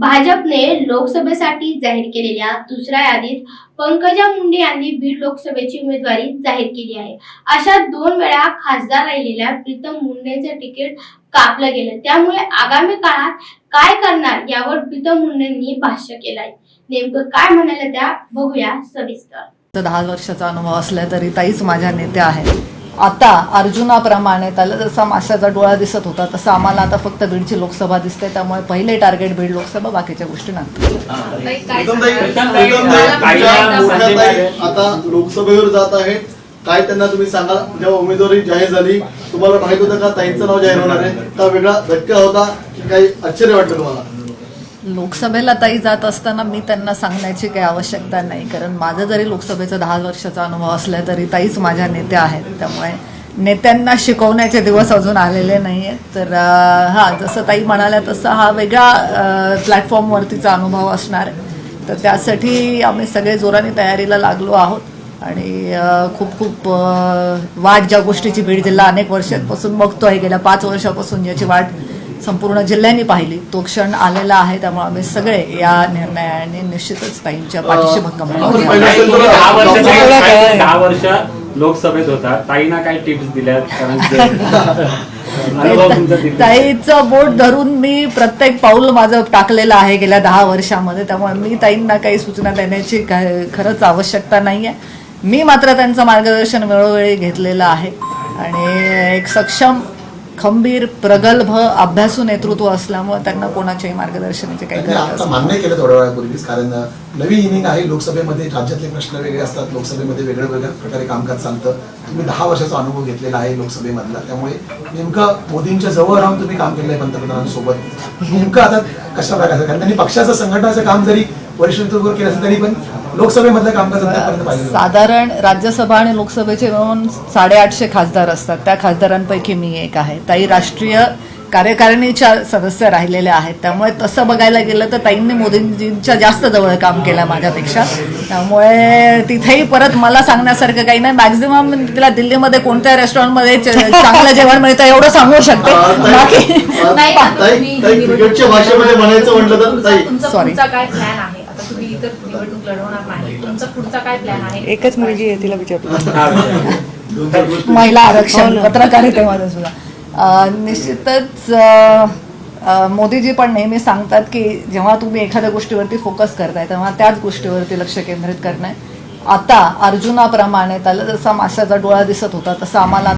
भाजपने लोकसभेसाठी जाहीर केलेल्या दुसऱ्या यादीत पंकजा मुंडे यांनी बीड लोकसभेची उमेदवारी जाहीर केली आहे. अशा दोन वेळा खासदार राहिलेल्या प्रीतम मुंडेंचे तिकीट कापलं गेलं. त्यामुळे आगामी काळात काय करणार यावर प्रीतम मुंडेंनी भाष्य केलंय. नेमकं काय म्हणाले त्या बघूया सविस्तर. दहा वर्षाचा अनुभव असला तरी ताईच माझ्या नेत्या आहेत. आता अर्जुनाप्रमाणे त्याला जसा माशाचा डोळा दिसत होता तसं आम्हाला आता फक्त बीडची लोकसभा दिसते त्यामुळे पहिले टार्गेट बीड लोकसभा बाकीच्या गोष्टी. आता लोकसभेवर जात आहेत. काय त्यांना तुम्ही सांगा जेव्हा उमेदवारी जाहीर झाली तुम्हाला माहीत होतं का ताईंचं नाव जाहीर होणार आहे? का वेगळा धक्का होता? की काही आश्चर्य वाटलं तुम्हाला? लोकसभेला ताई जात असताना मी त्यांना सांगण्याची काही आवश्यकता नाही कारण माझं जरी लोकसभेचा दहा वर्षाचा अनुभव असला तरी ताईच माझ्या नेत्या आहेत. त्यामुळे नेत्यांना शिकवण्याचे दिवस अजून आलेले नाही आहेत तर हां हा जसं ताई म्हणाल्या तसं हा वेगळा प्लॅटफॉर्मवरतीचा अनुभव असणार तर त्यासाठी आम्ही सगळे जोराने तयारीला लागलो आहोत आणि खूप खूप वाट ज्या गोष्टीची बीड जिल्हा अनेक वर्षांपासून आहे गेल्या पाच वर्षापासून ज्याची वाट संपूर्ण जिल्ह्यांनी पाहिली. तो क्षण आलेला आहे त्यामुळे आम्ही सगळे या निर्णयाने निश्चितच ताईंच्या पाठीशी भक्कम दहा वर्ष लोकसभेत होता. ताईना काय टिप्स दिल्यात? कारण तिथे. ताईचं बोट धरून मी प्रत्येक पाऊल माझं टाकलेलं आहे गेल्या दहा वर्षामध्ये. त्यामुळे मी ताईंना काही सूचना देण्याची काय- खरंच आवश्यकता नाही आहे मी मात्र त्यांचं मार्गदर्शन वेळोवेळी घेतलेलं आहे. आणि एक सक्षम खंबीर प्रगल्भ अभ्यासू नेतृत्व असल्यामुळे त्यांना कोणाच्याही मार्गदर्शनाची काही गरज. मान्य केलं थोड्या वेळापूर्वीच कारण नवी इनिंग आहे लोकसभेमध्ये राज्यातले प्रश्न वेगळे असतात लोकसभेमध्ये वेगळ्या वेगळ्या प्रकारे कामकाज चालतं तुम्ही दहा वर्षाचा अनुभव घेतलेला आहे लोकसभेमधला त्यामुळे नेमकं मोदींच्या जवळ राहून तुम्ही काम केलं आहे पंतप्रधानांसोबत नेमकं आता कशा प्रकारे कारण त्यांनी पक्षाचं संघटनाचं काम जरी वरिष्ठ केलं तरी पण लोकसभेमधलं कामकाज. साधारण राज्यसभा आणि लोकसभेचे मिळून साडेआठशे खासदार असतात. त्या खासदारांपैकी मी एक आहे. ताई राष्ट्रीय कार्यकारिणीच्या सदस्य राहिलेल्या आहेत. त्यामुळे तसं बघायला गेलं तर ताईंनी मोदींजींच्या जास्त जवळ काम केलं माझ्यापेक्षा. त्यामुळे तिथेही परत मला सांगण्यासारखं काही नाही. मॅक्झिमम तिला दिल्लीमध्ये कोणत्या रेस्टॉरंटमध्ये चांगलं जेवण मिळतं एवढं सांगू शकते. बाकी ताई तुम्ही तर आहे निवडणूक लढवणार नाही. तुमचा पुढचा काय प्लॅन आहे? एकच मुलगी आहे तिला विचारतो. हा महिला आरक्षण पत्रकारितेमध्ये सुद्धा. अं, निश्चितच अं, अं, मोदीजी पण नेहमी सांगतात की जेव्हा तुम्ही एखाद्या गोष्टीवरती फोकस करताय तेव्हा त्याच गोष्टीवरती लक्ष केंद्रित करणं. आता अर्जुनाप्रमाणे त्याला जसा माशाचा डोळा दिसत होता तसं आम्हाला